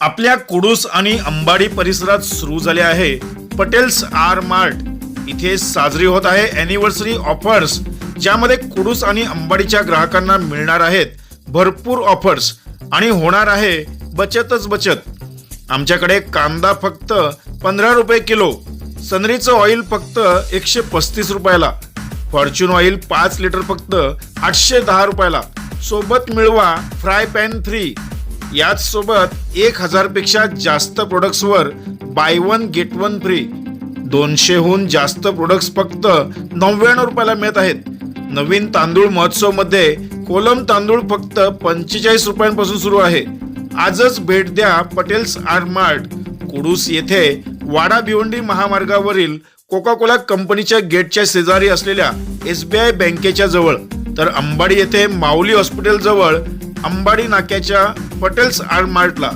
आपल्या कुडूस आणि अंबाडी परिसरात सुरू झाले आहे पटेल्स आर मार्ट. इथे साजरी होत आहे अॅनिव्हर्सरी ऑफर्स ज्यामध्ये कुडूस आणि अंबाडीच्या ग्राहकांना मिळणार आहेत भरपूर ऑफर्स आणि होणार आहे बचतच बचत. आमच्याकडे कांदा फक्त पंधरा रुपये किलो सनरीचं ऑइल फक्त एकशे पस्तीस रुपयाला फॉर्च्युन ऑइल पाच लिटर फक्त आठशे दहा रुपयाला. सोबत मिळवा फ्राय पॅन थ्री याच सोबत एक हजारपेक्षा जास्त प्रोडक्ट्सवर buy one get one free दोनशेहून जास्त प्रोडक्ट्स फक्त नव्याण्णव रुपयाला मिळत आहेत. नवीन तांदूळ महोत्सवमध्ये कोलम तांदूळ फक्त पंचेचाळीस रुपयांपासून सुरू आहे. आजच भेट द्या पटेल्स आर मार्ट कुडूस येथे वाडा भिवंडी महामार्गावरील कोका कोला कंपनीच्या गेटच्या शेजारी असलेल्या एस बी आय बँकेच्या जवळ. तर अंबाडी येथे माऊली हॉस्पिटल जवळ अंबाडी नाक्याच्या पटेल्स आर्ट मार्टला